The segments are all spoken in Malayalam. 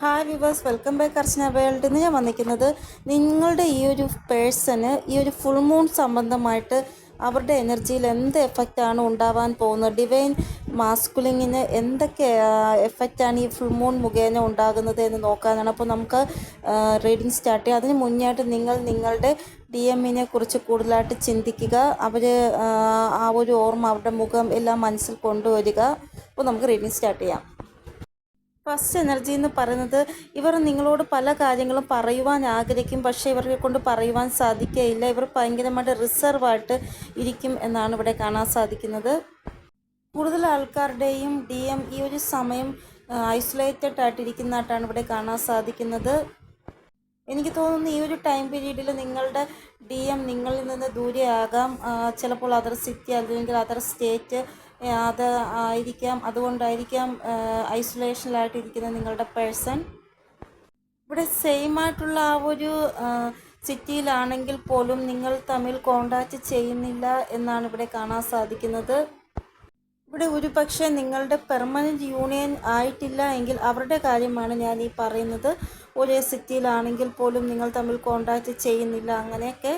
Hi viewers welcome back Archana world ഇന്ന് ഞാൻ വന്നിരിക്കുന്നത് നിങ്ങളുടെ ഈ ഒരു പേഴ്സന് ഈ ഒരു ഫുൾ മൂൺ സംബന്ധമായിട്ട് അവരുടെ എനർജിയിൽ എന്ത് എഫക്റ്റാണ് ഉണ്ടാവാൻ പോകുന്നത്? ഡിവൈൻ മാസ്കുലിങ്ങിന് എന്തൊക്കെ എഫക്റ്റാണ് ഈ ഫുൾ മൂൺ മുഖേന ഉണ്ടാകുന്നത് എന്ന് നോക്കാനാണ്. അപ്പോൾ നമുക്ക് റീഡിങ് സ്റ്റാർട്ട് ചെയ്യാം. അതിന് മുന്നേയായിട്ട് നിങ്ങൾ നിങ്ങളുടെ ഡി എമ്മിനെ കുറിച്ച് കൂടുതലായിട്ട് ചിന്തിക്കുക. അവർ ആ ഒരു ഓർമ്മ അവരുടെ മുഖം എല്ലാം മനസ്സിൽ കൊണ്ടുവരിക. അപ്പോൾ നമുക്ക് റീഡിങ് സ്റ്റാർട്ട് ചെയ്യാം. ഫസ്റ്റ് എനർജി എന്ന് പറയുന്നത് ഇവർ നിങ്ങളോട് പല കാര്യങ്ങളും പറയുവാൻ ആഗ്രഹിക്കും പക്ഷേ ഇവരെ കൊണ്ട് പറയുവാൻ സാധിക്കുകയില്ല. ഇവർ ഭയങ്കരമായിട്ട് റിസർവായിട്ട് ഇരിക്കും എന്നാണ് ഇവിടെ കാണാൻ സാധിക്കുന്നത്. കൂടുതൽ ആൾക്കാരുടെയും ഡി എം ഈ ഒരു സമയം ഐസൊലേറ്റഡ് ആയിട്ടിരിക്കുന്നതായിട്ടാണ് ഇവിടെ കാണാൻ സാധിക്കുന്നത്. എനിക്ക് തോന്നുന്നു ഈ ഒരു ടൈം പീരീഡിൽ നിങ്ങളുടെ ഡി എം നിങ്ങളിൽ നിന്ന് ദൂരെയാകാം. ചിലപ്പോൾ അതർ സിറ്റി അല്ലെങ്കിൽ അതർ സ്റ്റേറ്റ് അത് ആയിരിക്കാം. അതുകൊണ്ടായിരിക്കാം ഐസൊലേഷനിലായിട്ടിരിക്കുന്ന നിങ്ങളുടെ പേഴ്സൺ. ഇവിടെ സെയിം ആയിട്ടുള്ള ആ ഒരു സിറ്റിയിലാണെങ്കിൽ പോലും നിങ്ങൾ തമ്മിൽ കോണ്ടാക്റ്റ് ചെയ്യുന്നില്ല എന്നാണ് ഇവിടെ കാണാൻ സാധിക്കുന്നത്. ഇവിടെ ഒരു പക്ഷേ നിങ്ങളുടെ പെർമനന്റ് യൂണിയൻ ആയിട്ടില്ല എങ്കിൽ അവരുടെ കാര്യമാണ് ഞാൻ ഈ പറയുന്നത്. ഒരേ സിറ്റിയിലാണെങ്കിൽ പോലും നിങ്ങൾ തമ്മിൽ കോണ്ടാക്റ്റ് ചെയ്യുന്നില്ല അങ്ങനെയൊക്കെ.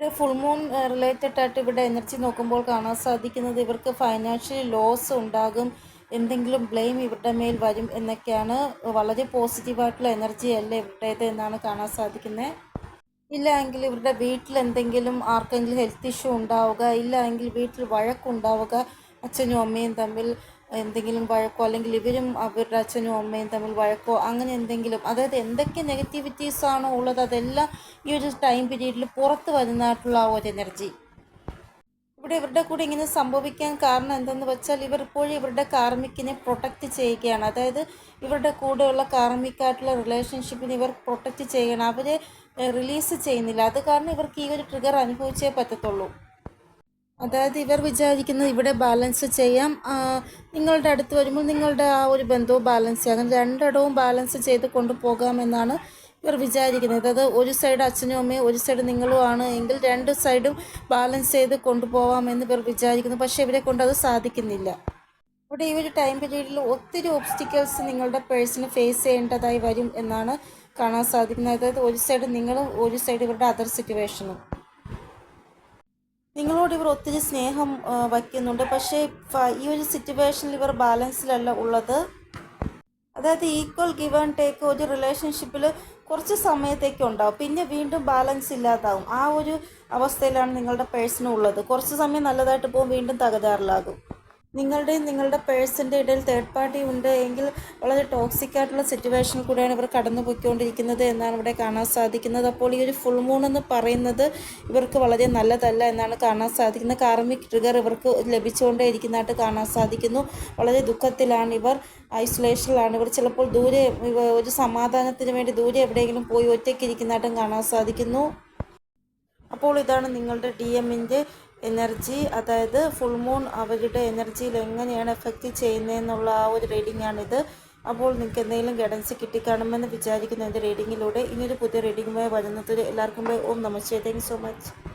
ഇവിടെ ഫുൾ മൂൺ റിലേറ്റഡ് ആയിട്ട് ഇവിടെ എനർജി നോക്കുമ്പോൾ കാണാൻ സാധിക്കുന്നത് ഇവർക്ക് ഫൈനാൻഷ്യലി ലോസ് ഉണ്ടാകും എന്തെങ്കിലും ബ്ലെയിം ഇവരുടെ മേൽ വരും എന്നൊക്കെയാണ്. വളരെ പോസിറ്റീവായിട്ടുള്ള എനർജി അല്ല ഇവരുടേത് എന്നാണ് കാണാൻ സാധിക്കുന്നത് ഇല്ല എങ്കിൽ ഇവരുടെ വീട്ടിൽ എന്തെങ്കിലും ആർക്കെങ്കിലും ഹെൽത്ത് ഇഷ്യൂ ഉണ്ടാവുക ഇല്ല എങ്കിൽ വീട്ടിൽ വഴക്കുണ്ടാവുക അച്ഛനും അമ്മയും തമ്മിൽ എന്തെങ്കിലും വഴക്കോ അല്ലെങ്കിൽ ഇവരും അവരുടെ അച്ഛനും അമ്മയും തമ്മിൽ വഴക്കോ അങ്ങനെ എന്തെങ്കിലും അതായത് എന്തൊക്കെ നെഗറ്റിവിറ്റീസ് ആണോ ഉള്ളത് അതെല്ലാം ഈ ഒരു ടൈം പീരീഡിൽ പുറത്ത് വരുന്നതായിട്ടുള്ള ആ ഒരു എനർജി ഇവിടെ ഇവരുടെ കൂടെ ഇങ്ങനെ സംഭവിക്കാൻ കാരണം എന്തെന്ന് വെച്ചാൽ ഇവർ ഇപ്പോഴും ഇവരുടെ കാർമിക്കിനെ പ്രൊട്ടക്റ്റ് ചെയ്യുകയാണ്. അതായത് ഇവരുടെ കൂടെയുള്ള കാർമിക്കായിട്ടുള്ള റിലേഷൻഷിപ്പിനെ ഇവർ പ്രൊട്ടക്റ്റ് ചെയ്യണം അവരെ റിലീസ് ചെയ്യുന്നില്ല. അത് കാരണം ഇവർക്ക് ഈ ഒരു ട്രിഗർ അനുഭവിച്ചേ പറ്റത്തുള്ളൂ. അതായത് ഇവർ വിചാരിക്കുന്നത് ഇവിടെ ബാലൻസ് ചെയ്യാം. നിങ്ങളുടെ അടുത്ത് വരുമ്പോൾ നിങ്ങളുടെ ആ ഒരു ബന്ധവും ബാലൻസ് ചെയ്യാം. രണ്ടിടവും ബാലൻസ് ചെയ്ത് കൊണ്ടുപോകാമെന്നാണ് ഇവർ വിചാരിക്കുന്നത്. അത് ഒരു സൈഡ് അച്ഛനും അമ്മയും ഒരു സൈഡ് നിങ്ങളും ആണ് എങ്കിൽ രണ്ട് സൈഡും ബാലൻസ് ചെയ്ത് കൊണ്ടുപോകാമെന്ന് ഇവർ വിചാരിക്കുന്നു. പക്ഷേ ഇവരെ കൊണ്ട് അത് സാധിക്കുന്നില്ല. ഇവിടെ ഈ ഒരു ടൈം പീരീഡിൽ ഒത്തിരി ഒബ്സ്റ്റിക്കൽസ് നിങ്ങളുടെ പേഴ്സണ് ഫേസ് ചെയ്യേണ്ടതായി വരും എന്നാണ് കാണാൻ സാധിക്കുന്നത്. അതായത് ഒരു സൈഡ് നിങ്ങളും ഒരു സൈഡ് ഇവരുടെ അതർ സിറ്റുവേഷനും നിങ്ങളോട് ഇവർ ഒത്തിരി സ്നേഹം വയ്ക്കുന്നുണ്ട്. പക്ഷേ ഈ ഒരു സിറ്റുവേഷനിൽ ഇവർ ബാലൻസിലല്ല ഉള്ളത്. അതായത് ഈക്വൽ ഗിവ് ആൻഡ് ടേക്ക് ഒരു റിലേഷൻഷിപ്പിൽ കുറച്ച് സമയത്തേക്ക് ഉണ്ടാവും. പിന്നെ വീണ്ടും ബാലൻസ് ഇല്ലാതാവും. ആ ഒരു അവസ്ഥയിലാണ് നിങ്ങളുടെ പേഴ്സണുള്ളത് കുറച്ച് സമയം നല്ലതായിട്ട് പോകും വീണ്ടും തകരാറിലാകും. നിങ്ങളുടെയും നിങ്ങളുടെ പേഴ്സിന്റെ ഇടയിൽ തേർഡ് പാർട്ടി ഉണ്ട് എങ്കിൽ വളരെ ടോക്സിക് ആയിട്ടുള്ള സിറ്റുവേഷൻ കൂടെയാണ് ഇവർ കടന്നു പോയിക്കൊണ്ടിരിക്കുന്നത് എന്നാണ് ഇവിടെ കാണാൻ സാധിക്കുന്നത്. അപ്പോൾ ഈ ഒരു ഫുൾ മൂൺ എന്ന് പറയുന്നത് ഇവർക്ക് വളരെ നല്ലതല്ല എന്നാണ് കാണാൻ സാധിക്കുന്നത്. കാർമിക് ട്രിഗർ ഇവർക്ക് ലഭിച്ചുകൊണ്ടേ ഇരിക്കുന്നതായിട്ട് കാണാൻ സാധിക്കുന്നു. വളരെ ദുഃഖത്തിലാണ് ഇവർ ഐസൊലേഷനിലാണ് ഇവർ. ചിലപ്പോൾ ദൂരെ ഒരു സമാധാനത്തിന് വേണ്ടി ദൂരെ എവിടെയെങ്കിലും പോയി ഒറ്റയ്ക്ക് ഇരിക്കുന്നതായിട്ടും കാണാൻ സാധിക്കുന്നു. അപ്പോൾ ഇതാണ് നിങ്ങളുടെ ഡി എമ്മിന്റെ എനർജി അതായത് ഫുൾ മൂൺ അവരുടെ എനർജിയിൽ എങ്ങനെയാണ് എഫക്റ്റ് ചെയ്യുന്നതെന്നുള്ള ആ ഒരു റീഡിംഗാണിത് അപ്പോൾ നിങ്ങൾക്ക് എന്തെങ്കിലും ഗൈഡൻസ് കിട്ടിക്കാണുമെന്ന് വിചാരിക്കുന്നു എന്റെ റീഡിങ്ങിലൂടെ ഇനിയൊരു പുതിയ റീഡിങ്ങുമായി വരുന്നത് എല്ലാവർക്കും Om namaste thank so much